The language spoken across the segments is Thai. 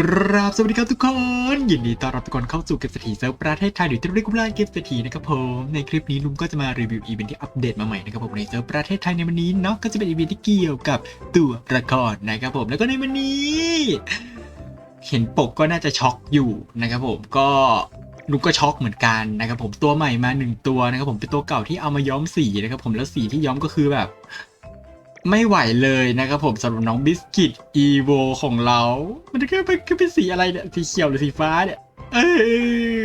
กราบสวัสดีครับทุกคน ยินดีต้อนรับทุกคนเข้าสู่เกมเศรษฐีเซิร์ฟประเทศไทยหรือที่เรียกว่าเกมเศรษฐีนะครับผมในคลิปนี้ลุงก็จะมารีวิวอีเวนท์ที่อัปเดตมาใหม่นะครับผมในเซิร์ฟประเทศไทยในวันนี้เนาะก็จะเป็นอีเวนท์ที่เกี่ยวกับตัวละครนะครับผมแล้วก็ในวันนี้เห็นปกก็น่าจะช็อกอยู่นะครับผมก็ลุงก็ช็อกเหมือนกันนะครับผมตัวใหม่มาหนึ่งตัวนะครับผมเป็นตัวเก่าที่เอามาย้อมสีนะครับผมแล้วสีที่ย้อมก็คือแบบ ไม่ไหวเลยนะครับผมสำหรับน้องบิสกิตอีโวของเรา มันก็เป็นก็เป็นสีอะไรเนี่ยสีเขียวหรือสีฟ้าเนี่ยเออ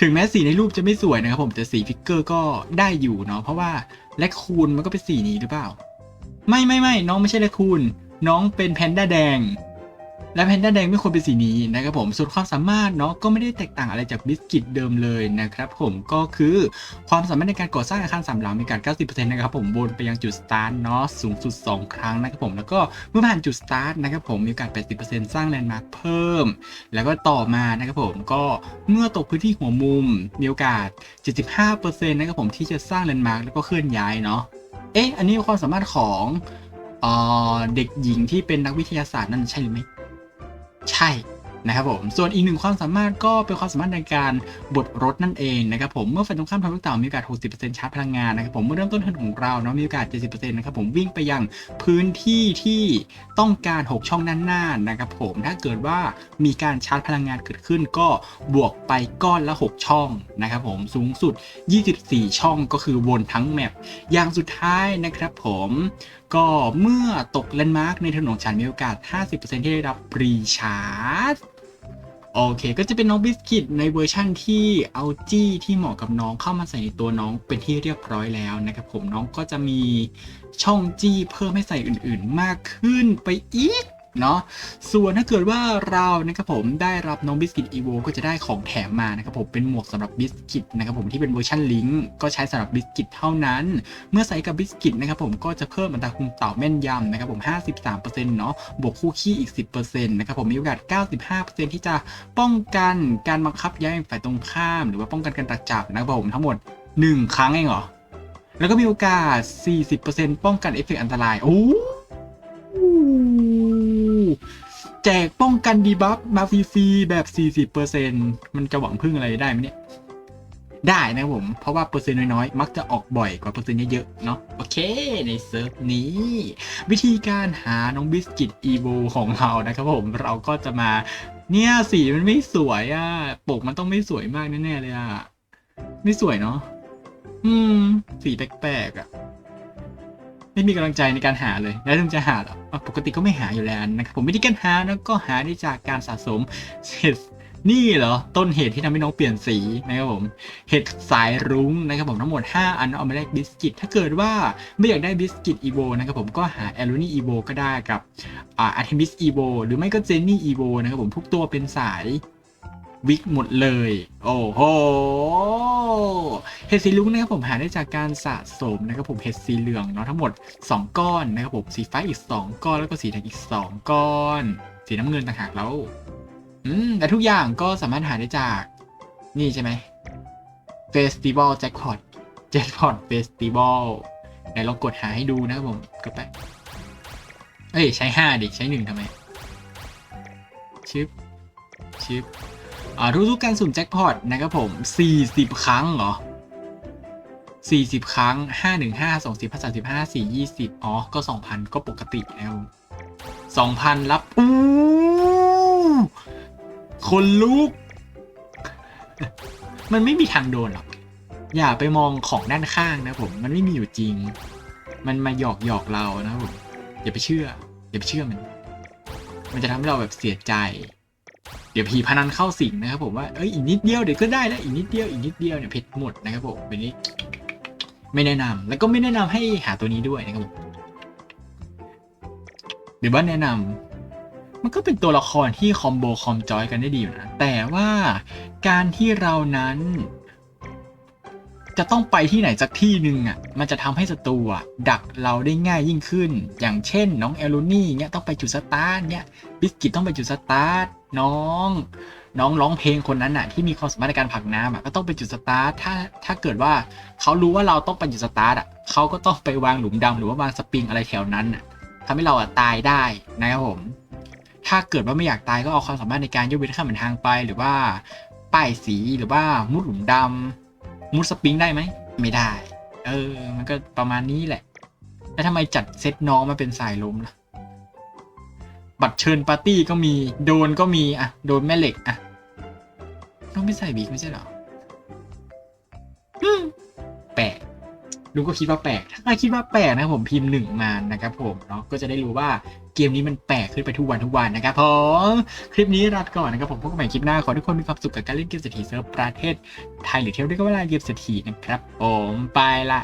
ถึงแม้สีในรูปจะไม่สวยนะครับผมแต่สีฟิกเกอร์ก็ได้อยู่เนาะเพราะว่าแลคคูนมันก็เป็นสีนี้หรือเปล่า ไม่ไม่ไม่น้องไม่ใช่แลคคูนน้องเป็นแพนด้าแดง และแพนด้าแดงไม่ควรเป็นสีนี้นะครับผมส่วนความสามารถเนาะก็ไม่ได้แตกต่างอะไรจากบิสกิตเดิมเลยนะครับผมก็คือความสามารถในการก่อสร้างอาคารสามหลังมีการ 90%นะครับผมวนไปยังจุดสตาร์ทเนาะสูงสุด 2 ครั้งนะครับผมแล้วก็เมื่อผ่านจุดสตาร์ทนะครับผมมีโอกาส80%สร้างแลนด์มาร์คเพิ่ม แล้วก็ต่อมานะครับผมก็เมื่อตกพื้นที่หัวมุมมีโอกาส 75%นะครับผมที่จะสร้างแลนด์มาร์คแล้วก็เคลื่อนย้ายเนาะเอ๊ะอันนี้ความสามารถของเออเด็กหญิงที่เป็นนักวิทยาศาสตร์นั่นใช่หรือไม่ ใช่ นะครับผม ส่วนอีกหนึ่งความสามารถก็เป็นความสามารถในการบดรถนั่นเองนะครับผม เมื่อฝ่ายตรงข้ามทำลูกเต่ามีโอกาส 60%ชาร์จพลังงานนะครับผม เมื่อเริ่มต้นเทิร์นของเราเนาะมีโอกาส 70%นะครับผมวิ่งไปยังพื้นที่ที่ต้องการ 6 ช่องด้านหน้านะครับผม ถ้าเกิดว่ามีการชาร์จพลังงานเกิดขึ้นก็บวกไปก้อนละ 6 ช่องนะครับผม สูงสุด 24 ช่องก็คือวนทั้งแมป อย่างสุดท้ายนะครับผมก็เมื่อตกแลนด์มาร์กในถนนฉันมีโอกาส 50%ที่ได้รับปรีชาร์จ โอเค ก็จะเป็นน้องบิสกิตในเวอร์ชั่นที่เอาจี้ที่เหมาะกับน้องเข้ามาใส่ในตัวน้องเป็นที่เรียบร้อยแล้วนะครับผมน้องก็จะมีช่องจี้เพิ่มให้ใส่อื่นๆมากขึ้นไปอีก เนาะส่วนถ้าเกิดว่าเรานะครับผมได้รับน้องบิสกิตอีโวก็จะได้ของแถมมานะครับผมเป็นหมวกสำหรับบิสกิตนะครับผมที่เป็นเวอร์ชันลิงก์ก็ใช้สำหรับบิสกิตเท่านั้น เมื่อใส่กับบิสกิตนะครับผมก็จะเพิ่มอัตราคุมเต่าแม่นยำนะครับผม 53%เนาะบวกคู่ขี้อีก 10%นะครับผมมีโอกาส 95%ที่จะป้องกันการบังคับย้ายฝ่ายตรงข้าม หรือว่าป้องกันการตัดจับนะครับผมทั้งหมด 1 ครั้งเองเหรอแล้วก็มีโอกาส 40%ป้องกันเอฟเฟกอันตรายโอ้ แจกป้องกันดีบัฟมาฟรีๆแบบ 40%มันจะหวังพึ่งอะไรได้ไหมเนี่ย ได้นะผม เพราะว่าเปอร์เซ็นต์น้อยๆ มักจะออกบ่อยกว่าเปอร์เซ็นต์เยอะๆ เนาะโอเค ในเซิร์ฟนี้ วิธีการหาน้องบิสกิตอีโวของเรานะครับผม เราก็จะมา เนี่ยสีมันไม่สวยอะ่ะ ปกมันต้องไม่สวยมากแน่ๆเลยอะ่ะ ไม่สวยเนาะ อืม สีแปลกๆอะ่ะ ไม่มีกำลังใจในการหาเลย แล้วถึงจะหาหรอปกติก็ไม่หาอยู่แล้วนะครับผมวิธีการหานะก็หาได้จากการสะสมเห็ดนี่เหรอ ต้นเหตุที่ทำให้น้องเปลี่ยนสีนะครับผมเห็ดสายรุ้งนะครับผมทั้งหมด 5 อันเอามาแลกบิสกิต ถ้าเกิดว่าไม่อยากได้บิสกิตอีโวนะครับผมก็หาแอลูนี่อีโวก็ได้กับอาอาร์เทมิสอีโวหรือไม่ก็เจนนี่อีโวนะครับผมทุกตัวเป็นสาย วิกหมดเลย โอ้โหเห็ดสีรุ้งนะครับผมหาได้จากการสะสมนะครับผมเห็ดสีเหลืองเนาะทั้งหมด 2 ก้อนนะครับผมสีฟ้าอีก 2 ก้อนแล้วก็สีแดงอีก 2 ก้อน สีน้ำเงินต่างหากแล้วอืมแต่ทุกอย่างก็สามารถหาได้จากนี่ใช่ไหม Festival Jackpot Jackpot Festival ไหนลองกดหาให้ดูนะครับผมกดไปเอ้ยใช้ห้าดิ ใช้หนึ่งทำไมชิปชิป อ่าทุกๆการสุ่มแจ็คพอตนะครับผม 40 ครั้งเหรอ 40 ครั้ง 5 1 5 2 0 5 3 5 4 20 อ๋อ ก็ 2,000 ก็ปกตินะครับ2,000 รับ อู้คนลุก มันไม่มีทางโดนหรอก อย่าไปมองของด้านข้างนะผม มันไม่มีอยู่จริง มันมาหยอกหยอกเรานะผม อย่าไปเชื่อ อย่าไปเชื่อมัน มันจะทำให้เราแบบเสียใจ ดี๋ยวผีพนันเข้าสิงนะครับผมว่าเอ้ยอีกนิดเดียวเดี๋ยวก็ได้แล้วอีกนิดเดียวอีกนิดเดียวเนี่ยเพชรหมดนะครับผมเป็นนี้ ไม่แนะนำแล้วก็ไม่แนะนำให้หาตัวนี้ด้วยนะครับผมหรือว่าแนะนำมันก็เป็นตัวละครที่คอมโบคอมจอยกันได้ดีอยู่นะแต่ว่าการที่เรานั้น จะต้องไปที่ไหนสักที่หนึ่งอะมันจะทำให้ศัตรูอะดักเราได้ง่ายยิ่งขึ้น อย่างเช่น น้องเอลูนี่เนี้ยต้องไปจุดสตาร์ทเนี้ยบิสกิตต้องไปจุดสตาร์ทน้อง น้องร้องเพลงคนนั้นน่ะที่มีความสามารถในการผลักน้ำอะก็ต้องไปจุดสตาร์ทถ้าถ้าเกิดว่าเขารู้ว่าเราต้องไปจุดสตาร์ทอะเขาก็ต้องไปวางหลุมดำหรือว่าวางสปริงอะไรแถวนั้นอะทำให้เราอะตายได้นะครับผม ถ้าเกิดว่าไม่อยากตายก็เอาความสามารถในการยกเว้นข้ามเหมือนทางไปหรือว่าป้ายสีหรือว่ามุดหลุมดำ มุดสปริงได้ไหม ไม่ได้ เออ มันก็ประมาณนี้แหละ แล้วทำไมจัดเซตน้องมาเป็นสายลมล่ะ บัตรเชิญปาร์ตี้ก็มี โดนก็มี อะ โดนแม่เหล็ก อะ ต้องไม่ใส่บีกไม่ใช่หรอแปลกลุงก็คิดว่าแปลก ถ้าคิดว่าแปลกนะผมพิมพ์หนึ่งมานะครับผมเนาะ ก็จะได้รู้ว่า เกมนี้มันแปลกขึ้นไปทุกวันทุกวันนะครับผมคลิปนี้รัดก่อนนะครับผมพบกันใหม่คลิปหน้าขอทุกคนมีความสุขกับการเล่นเกมเศรษฐีเซิร์ฟประเทศไทยหรือเที่ยวด้วยก็เวลาเกมเศรษฐีนะครับผมไปละ